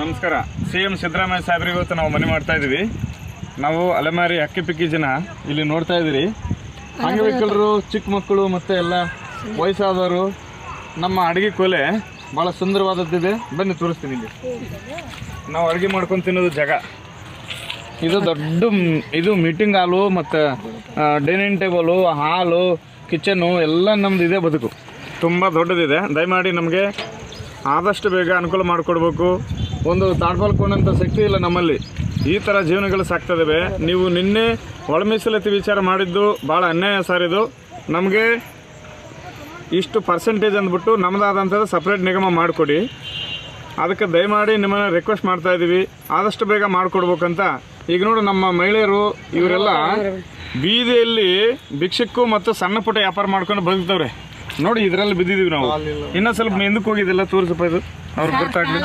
ನಮಸ್ಕಾರ. C M Siddaramaiah ಸಾಹೇಬ್ರಿಗೆ ಇವತ್ತು ನಾವು ಮನೆ ಮಾಡ್ತಾ ಇದೀವಿ. ನಾವು ಅಲೆಮಾರಿ ಅಕ್ಕಿ ಪಿಕ್ಕಿ ಜನ ಇಲ್ಲಿ ನೋಡ್ತಾ ಇದ್ದೀರಿ ಅಂಗವಿಕಲರು ಚಿಕ್ಕ ಮಕ್ಕಳು ಮತ್ತು ಎಲ್ಲ ವಯಸ್ಸಾದವರು ನಮ್ಮ ಅಡುಗೆ ಕೊಲೆ ಭಾಳ ಸುಂದರವಾದದ್ದಿದೆ ಬನ್ನಿ ತೋರಿಸ್ತೀನಿ ಇಲ್ಲಿ. ನಾವು ಅಡುಗೆ ಮಾಡ್ಕೊಂಡು ತಿನ್ನೋದು ಜಾಗ. ಇದು ದೊಡ್ಡ ಇದು ಮೀಟಿಂಗ್ ಹಾಲು ಮತ್ತು ಡೈನಿಂಗ್ ಟೇಬಲು ಹಾಲು ಕಿಚನು ಎಲ್ಲ ನಮ್ದು ಇದೆ ಬದುಕು. ತುಂಬ ದೊಡ್ಡದಿದೆ. ದಯಮಾಡಿ ನಮಗೆ ಆದಷ್ಟು ಬೇಗ ಅನುಕೂಲ ಮಾಡಿಕೊಡ್ಬೇಕು. ಒಂದು ತಾಡ್ಪಾಲ್ಕೊಂಡಂಥ ಶಕ್ತಿ ಇಲ್ಲ ನಮ್ಮಲ್ಲಿ. ಈ ಥರ ಜೀವನಗಳು ಸಾಕ್ತದವೆ ನೀವು ನಿನ್ನೆ ಒಳ ಮೀಸಲಾತಿ ವಿಚಾರ ಮಾಡಿದ್ದು ಭಾಳ ಅನ್ಯಾಯ ಸರ್ ಇದು. ನಮಗೆ ಇಷ್ಟು ಪರ್ಸೆಂಟೇಜ್ ಅಂದ್ಬಿಟ್ಟು ನಮ್ಮದಾದಂಥದ್ದು ಸಪ್ರೇಟ್ ನಿಗಮ ಮಾಡಿಕೊಡಿ. ಅದಕ್ಕೆ ದಯಮಾಡಿ ನಿಮ್ಮನ್ನ ರಿಕ್ವೆಸ್ಟ್ ಮಾಡ್ತಾ ಇದ್ದೀವಿ. ಆದಷ್ಟು ಬೇಗ ಮಾಡಿಕೊಡ್ಬೇಕಂತ. ಈಗ ನೋಡು ನಮ್ಮ ಮಹಿಳೆಯರು ಇವರೆಲ್ಲ ಬೀದಿಯಲ್ಲಿ ಭಿಕ್ಷಕ್ಕೂ ಮತ್ತು ಸಣ್ಣ ಪುಟ್ಟ ವ್ಯಾಪಾರ ಮಾಡ್ಕೊಂಡು ಬದುಕ್ತವ್ರೆ ನೋಡಿ ಇದರಲ್ಲಿ ಬಿದ್ದಿದ್ದೀವಿ ನಾವು. ಇನ್ನ ಸ್ವಲ್ಪ ಹಿಂದಕ್ಕೆ ಹೋಗಿದ್ದಿಲ್ಲ ತೋರಿಸಪ್ಪ ಇದು. ಅವ್ರಿಗೆ ಗೊತ್ತಾಗ್ಲಿ.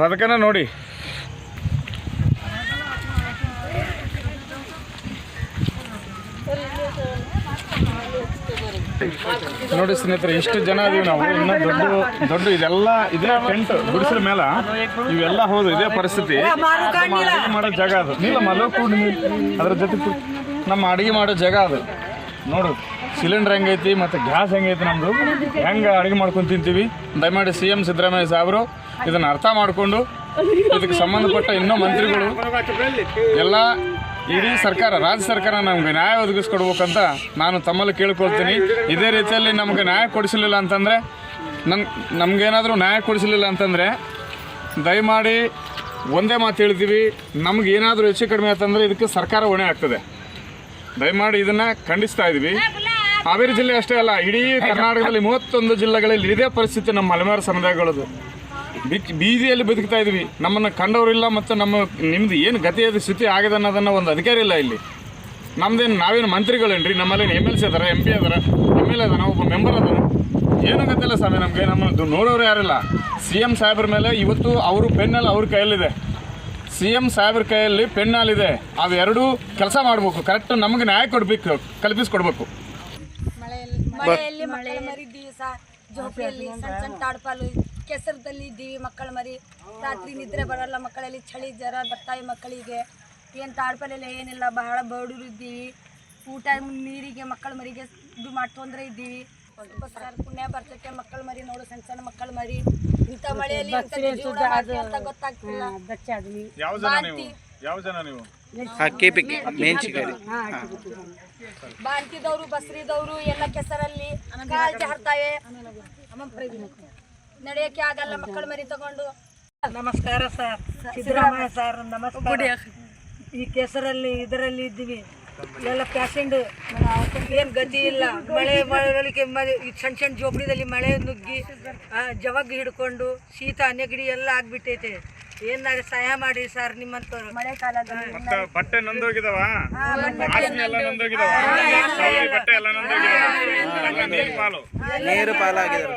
ಬದಕನ ನೋಡಿ. ನೋಡಿ ಸ್ನೇಹಿತರೆ ಇಷ್ಟು ಜನ ಇದೀವಿ ನಾವು. ಇನ್ನೂ ದೊಡ್ಡ ದೊಡ್ಡ ಇದೆಲ್ಲ ಇದೇ ಟೆಂಟ್ ಗುಡಿಸಲ ಮೇಲೆ. ಇವೆಲ್ಲ ಹೌದು ಇದೇ ಪರಿಸ್ಥಿತಿ. ನಮ್ಮ ಅಡಿಗೆ ಮಾಡೋ ಜಾಗ ಅದು. ನೀಲ ಮಲ ಕೂಡ ಅದ್ರ ಜೊತೆ ನಮ್ಮ ಅಡಿಗೆ ಮಾಡೋ ಜಾಗ ಅದು. ನೋಡು ಸಿಲಿಂಡರ್ ಹೆಂಗೈತಿ ಮತ್ತು ಗ್ಯಾಸ್ ಹೆಂಗೈತಿ ನಮ್ಮದು ಹೆಂಗೆ ಅಡುಗೆ ಮಾಡ್ಕೊಂಡು ತಿಂತೀವಿ? ದಯಮಾಡಿ ಸಿ ಎಂ ಸಿದ್ದರಾಮಯ್ಯ ಸಾಹೇಬರು ಇದನ್ನು ಅರ್ಥ ಮಾಡಿಕೊಂಡು, ಇದಕ್ಕೆ ಸಂಬಂಧಪಟ್ಟ ಇನ್ನೂ ಮಂತ್ರಿಗಳು, ಎಲ್ಲ ಇಡೀ ಸರ್ಕಾರ, ರಾಜ್ಯ ಸರ್ಕಾರ ನಮಗೆ ನ್ಯಾಯ ಒದಗಿಸ್ಕೊಡ್ಬೇಕಂತ ನಾನು ತಮ್ಮಲ್ಲಿ ಕೇಳ್ಕೊಳ್ತೀನಿ. ಇದೇ ರೀತಿಯಲ್ಲಿ ನಮಗೆ ನ್ಯಾಯ ಕೊಡಿಸಲಿಲ್ಲ ಅಂತಂದರೆ, ನನ್, ನಮಗೇನಾದರೂ ನ್ಯಾಯ ಕೊಡಿಸಲಿಲ್ಲ ಅಂತಂದರೆ, ದಯಮಾಡಿ ಒಂದೇ ಮಾತು ಹೇಳ್ತೀವಿ ನಮಗೇನಾದರೂ ಹೆಚ್ಚು ಕಡಿಮೆ ಆಯ್ತಂದರೆ ಇದಕ್ಕೆ ಸರ್ಕಾರ ಹೊಣೆ ಆಗ್ತದೆ. ದಯಮಾಡಿ ಇದನ್ನ ಖಂಡಿಸ್ತಾ ಇದೀವಿ. ಹಾವೇರಿ ಜಿಲ್ಲೆ ಅಷ್ಟೇ ಅಲ್ಲ, ಇಡೀ ಕರ್ನಾಟಕದಲ್ಲಿ ಮೂವತ್ತೊಂದು ಜಿಲ್ಲೆಗಳಲ್ಲಿ ಇದೇ ಪರಿಸ್ಥಿತಿ ನಮ್ಮ ಮಲೆಮಾರು ಸಮುದಾಯಗಳದು ಬಿಕ್ ಬೀದಿಯಲ್ಲಿ ಬದುಕ್ತಾ ಇದೀವಿ. ನಮ್ಮನ್ನು ಕಂಡವರಿಲ್ಲ ಮತ್ತು ನಮ್ಮ ನಿಮ್ದು ಏನು ಗತಿಯಾದ ಸ್ಥಿತಿ ಆಗಿದೆ ಅನ್ನೋದನ್ನು ಒಂದು ಅಧಿಕಾರಿ ಇಲ್ಲ ಇಲ್ಲಿ. ನಮ್ದೇನು ನಾವೇನು ಮಂತ್ರಿಗಳೇನ್ರಿ? ನಮ್ಮಲ್ಲಿ ಎಂ ಎಲ್ ಸಿ ಅದಾರ ಎಂ ಪಿ ಅದಾರ ಎಂ ಎಲ್ ಅದಾನ ಒಬ್ಬ ಮೆಂಬರ್ ಅದಾರ. ಏನೂ ಗೊತ್ತಿಲ್ಲ ಸ್ವಾಮಿ ನಮಗೆ ನಮ್ಮದು ನೋಡೋರು ಯಾರಿಲ್ಲ. ಸಿ ಎಂ ಸಾಹೇಬ್ರ ಮೇಲೆ ಇವತ್ತು ಅವರು ಪೆನ್ನಲ್ಲಿ ಅವ್ರ ಕೈಯಲ್ಲಿದೆ. ಸಿ ಎಂ ಸಾಹೇಬ್ರ ಕೈಯಲ್ಲಿ ಪೆನ್ನಾಲಿದೆ. ಅವೆರಡೂ ಕೆಲಸ ಮಾಡಬೇಕು. ಕರೆಕ್ಟ್ ನಮಗೆ ನ್ಯಾಯ ಕೊಡಬೇಕು, ಕಲ್ಪಿಸ್ಕೊಡ್ಬೇಕು. ಮಳೆಯಲ್ಲಿ ಮಕ್ಕಳ ಮರಿದ್ದೀವಿ ಸಹ ಜೋಪಿಯಲ್ಲಿ ಸಣ್ಣ ಸಣ್ಣ ತಾಡ್ಪಾಲು ಕೆಸರದಲ್ಲಿ ಇದ್ದೀವಿ ಮಕ್ಕಳ ಮರಿ. ರಾತ್ರಿ ನಿದ್ರೆ ಬರಲ್ಲ ಮಕ್ಕಳಲ್ಲಿ, ಚಳಿ ಜ್ವರ ಬರ್ತಾವೆ ಮಕ್ಕಳಿಗೆ. ಏನು ತಾಡ್ಪಾಲೆಲ್ಲ ಏನಿಲ್ಲ, ಬಹಳ ಬಡವರು ಇದ್ದೀವಿ. ಊಟ ನೀರಿಗೆ ಮಕ್ಕಳ ಮರಿಗೆ ಇದು ಮಾಡಿ ತೊಂದರೆ ಇದ್ದೀವಿ. ಸ್ವಲ್ಪ ಸರ್ ಪುಣ್ಯ ಬರ್ತೈತೆ ಮಕ್ಕಳ ಮರಿ ನೋಡು ಸಣ್ಣ ಸಣ್ಣ ಮಕ್ಕಳ ಮರಿ. ಇಂಥ ಮಳೆಯಲ್ಲಿ ಇಂಥ ಜೀವನ ಮಾಡ್ತೀವಿ ಅಂತ ಗೊತ್ತಾಗ್ತಿಲ್ಲ. ಯಾವ ಜನ ನೀವು? ಯಾವ ಜನ ನೀವು? ಕೆಪಿಕೆ ಮೆಣಸಿನಕಾಯಿ ಬಾಂತಿದವರು ಬಸ್ರಿದವರು ಎಲ್ಲ ಕೆಸರಲ್ಲಿ ಕಾಲ್ ಜಾರ್ತಾವೆ. ನಡೆಯಕ್ಕೆ ಆಗಲ್ಲ ಮಕ್ಕಳ ಮರಿ ತಗೊಂಡು. ನಮಸ್ಕಾರ ಸರ್. ಸಿದ್ದರಾಮಯ್ಯ ಸರ್ ನಮಸ್ಕಾರ. ಈ ಕೆಸರಲ್ಲಿ ಇದರಲ್ಲಿ ಇದ್ದೀವಿ. ಎಲ್ಲ ಪ್ಯಾಸೆಂಟ್ ಏನು ಗತಿ ಇಲ್ಲ. ಮಳೆ ಮಳೆಗಳಿಗೆ ಮಳೆ ಈ ಸಣ್ಣ ಸಣ್ಣ ಜೋಪಡಿದಲ್ಲಿ ಮಳೆ ನುಗ್ಗಿ ಜವಗ್ ಹಿಡ್ಕೊಂಡು ಶೀತ ನೆಗಡಿ ಎಲ್ಲ ಆಗ್ಬಿಟ್ಟೈತೆ. ಏನಾರ ಸಹಾಯ ಮಾಡಿ ಸರ್ ನಿಮ್ಮಂತವ್ರು? ಮಳೆ ಬಟ್ಟೆ ನೊಂದೋಗಿದಾವ? ಬಟ್ಟೆ ಎಲ್ಲ ನೀರ್ ಪಾಲು ನೀರು ಪಾಲಾಗಿದ್ದಾರೆ.